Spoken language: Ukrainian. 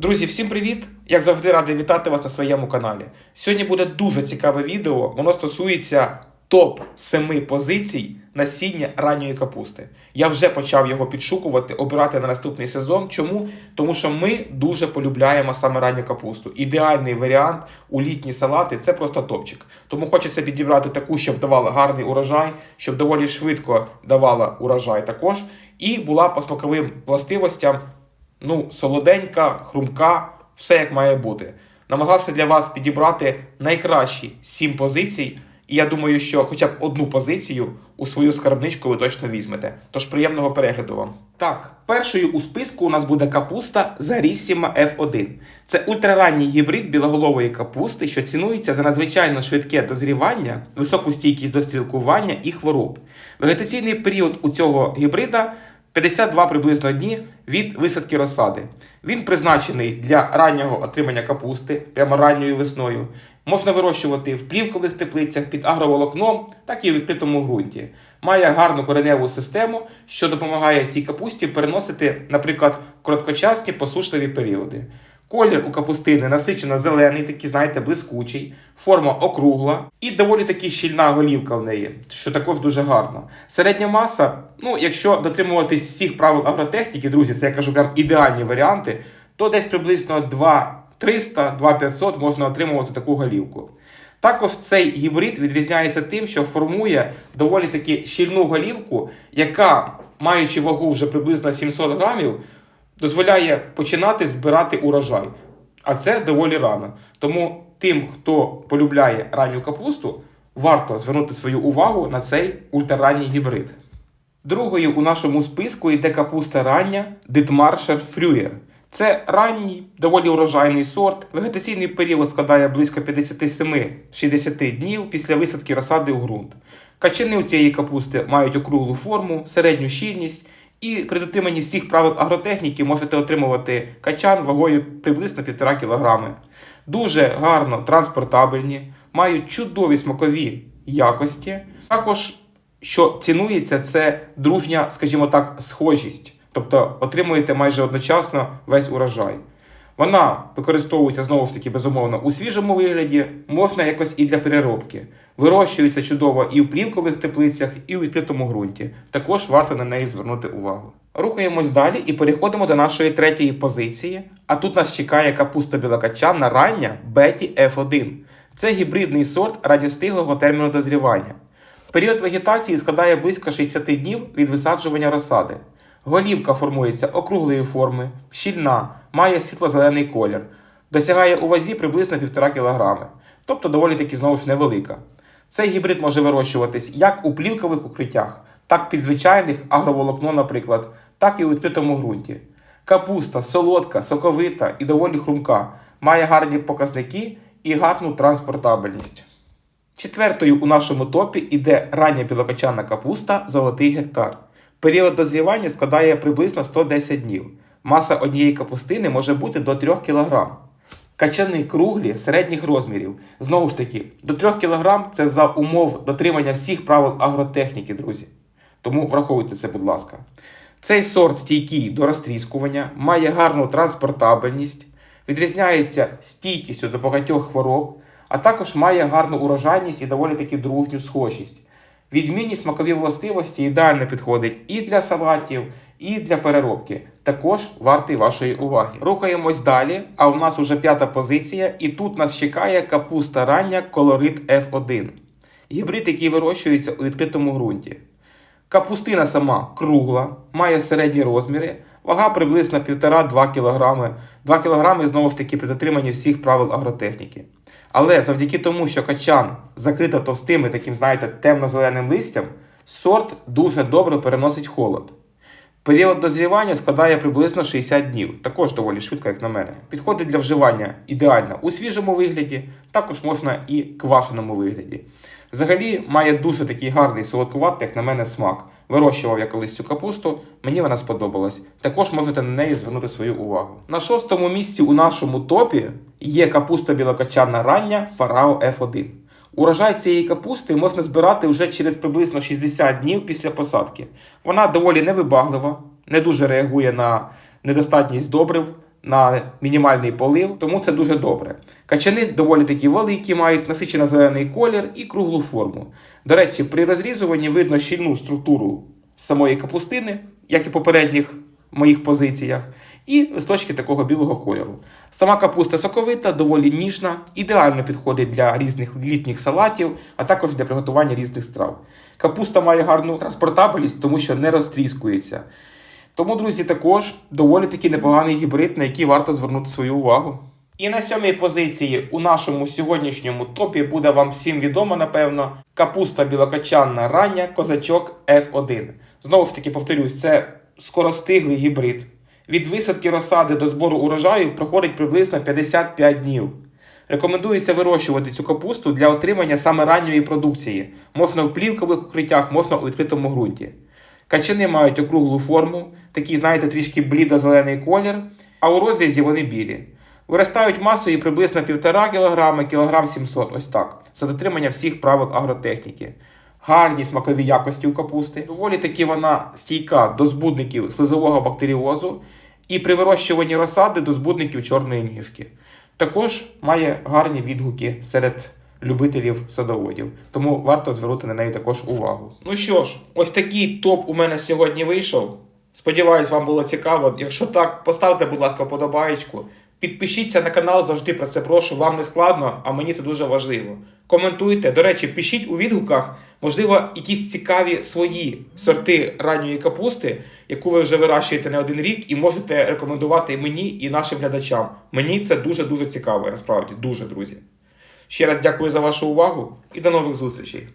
Друзі, всім привіт! Як завжди радий вітати вас на своєму каналі. Сьогодні буде дуже цікаве відео. Воно стосується топ 7 позицій насіння ранньої капусти. Я вже почав його підшукувати, обирати на наступний сезон. Чому? Тому що ми дуже полюбляємо саме ранню капусту. Ідеальний варіант у літні салати це просто топчик. Тому хочеться підібрати таку, щоб давала гарний урожай, щоб доволі швидко давала урожай також. І була по смаковим властивостям ну, солоденька, хрумка, все як має бути. Намагався для вас підібрати найкращі сім позицій, і я думаю, що хоча б одну позицію у свою скарбничку ви точно візьмете. Тож приємного перегляду вам. Так, першою у списку у нас буде капуста Заріссіма F1. Це ультраранній гібрид білоголової капусти, що цінується за надзвичайно швидке дозрівання, високу стійкість до стрілкування і хвороб. Вегетаційний період у цього гібрида 52 приблизно дні від висадки розсади. Він призначений для раннього отримання капусти, прямо ранньою весною. Можна вирощувати в плівкових теплицях під агроволокном, так і в відкритому ґрунті. Має гарну кореневу систему, що допомагає цій капусті переносити, наприклад, короткочасні посушливі періоди. Колір у капустини насичено зелений, такий, знаєте, блискучий, форма округла і доволі таки щільна голівка в неї, що також дуже гарно. Середня маса, ну, якщо дотримуватись всіх правил агротехніки, друзі, це я кажу прям ідеальні варіанти, то десь приблизно 2-300-2-500 можна отримувати таку голівку. Також цей гібрид відрізняється тим, що формує доволі таки щільну голівку, яка, маючи вагу вже приблизно 700 грамів, дозволяє починати збирати урожай. А це доволі рано. Тому тим, хто полюбляє ранню капусту, варто звернути свою увагу на цей ультраранній гібрид. Другою у нашому списку йде капуста рання Дитмаршер Фрюєр. Це ранній, доволі урожайний сорт. Вегетаційний період складає близько 57-60 днів після висадки розсади у ґрунт. Качани у цієї капусти мають округлу форму, середню щільність, і при дотриманні всіх правил агротехніки можете отримувати качан вагою приблизно 1,5 кг. Дуже гарно транспортабельні, мають чудові смакові якості. Також, що цінується, це дружня, скажімо так, схожість. Тобто отримуєте майже одночасно весь урожай. Вона використовується знову ж таки безумовно у свіжому вигляді, можна якось і для переробки. Вирощується чудово і в плівкових теплицях, і у відкритому ґрунті. Також варто на неї звернути увагу. Рухаємось далі і переходимо до нашої третьої позиції. А тут нас чекає капуста білокачанна рання Беті F1. Це гібридний сорт ранньостиглого терміну дозрівання. Період вегетації складає близько 60 днів від висаджування розсади. Голівка формується округлої форми, щільна, має світло-зелений колір, досягає у вазі приблизно 1,5 кг, тобто доволі таки знову ж невелика. Цей гібрид може вирощуватись як у плівкових укриттях, так під звичайних агроволокно, наприклад, так і у відкритому ґрунті. Капуста солодка, соковита і доволі хрумка, має гарні показники і гарну транспортабельність. Четвертою у нашому топі іде рання білокачана капуста Золотий гектар. Період дозрівання складає приблизно 110 днів. Маса однієї капустини може бути до 3 кг. Качани круглі середніх розмірів. Знову ж таки, до 3 кг це за умов дотримання всіх правил агротехніки, друзі. Тому враховуйте це, будь ласка. Цей сорт стійкий до розтріскування, має гарну транспортабельність, відрізняється стійкістю до багатьох хвороб, а також має гарну урожайність і доволі таки дружню схожість. Відмінні смакові властивості ідеально підходить і для салатів, і для переробки. Також вартий вашої уваги. Рухаємось далі. А в нас уже п'ята позиція, і тут нас чекає капуста рання колорит F1. Гібрид, який вирощується у відкритому ґрунті. Капустина сама кругла, має середні розміри, вага приблизно 1,5-2 кг. 2 кг знову ж таки при дотриманні всіх правил агротехніки. Але завдяки тому, що качан закрита товстим таким, знаєте, темно-зеленим листям, сорт дуже добре переносить холод. Період дозрівання складає приблизно 60 днів, також доволі швидко, як на мене. Підходить для вживання ідеально у свіжому вигляді, також можна і квашеному вигляді. Взагалі має дуже такий гарний солодкуватий, як на мене, смак. Вирощував я колись цю капусту, мені вона сподобалась. Також можете на неї звернути свою увагу. На шостому місці у нашому топі є капуста білокачана рання Фарао F1. Урожай цієї капусти можна збирати вже через приблизно 60 днів після посадки. Вона доволі невибаглива, не дуже реагує на недостатність добрив, на мінімальний полив, тому це дуже добре. Качани доволі такі великі, мають насичено зелений колір і круглу форму. До речі, при розрізуванні видно щільну структуру самої капустини, як і попередніх моїх позиціях, і листочки такого білого кольору. Сама капуста соковита, доволі ніжна, ідеально підходить для різних літніх салатів, а також для приготування різних страв. Капуста має гарну транспортабельність, тому що не розтріскується. Тому, друзі, також доволі таки непоганий гібрид, на який варто звернути свою увагу. І на сьомій позиції у нашому сьогоднішньому топі буде вам всім відомо, напевно, капуста білокачанна рання козачок F1. Знову ж таки, повторюсь, це скоростиглий гібрид. Від висадки розсади до збору урожаю проходить приблизно 55 днів. Рекомендується вирощувати цю капусту для отримання саме ранньої продукції. Можна в плівкових укриттях, можна у відкритому ґрунті. Качани мають округлу форму, такий, знаєте, трішки блідо-зелений колір, а у розрізі вони білі. Виростають масою приблизно 1,5 кг, кілограм 700, ось так, за дотримання всіх правил агротехніки. Гарні смакові якості у капусти. Доволі таки вона стійка до збудників слизового бактеріозу і при вирощуванні розсади до збудників чорної ніжки. Також має гарні відгуки серед любителів садоводів, тому варто звернути на неї також увагу. Ну що ж, ось такий топ у мене сьогодні вийшов. Сподіваюсь, вам було цікаво. Якщо так, поставте, будь ласка, вподобаєчку. Підпишіться на канал, завжди про це прошу. Вам не складно, а мені це дуже важливо. Коментуйте. До речі, пишіть у відгуках, можливо, якісь цікаві свої сорти ранньої капусти, яку ви вже вирощуєте не один рік, і можете рекомендувати мені і нашим глядачам. Мені це дуже дуже цікаво, насправді, дуже друзі. Ще раз дякую за вашу увагу і до нових зустрічей.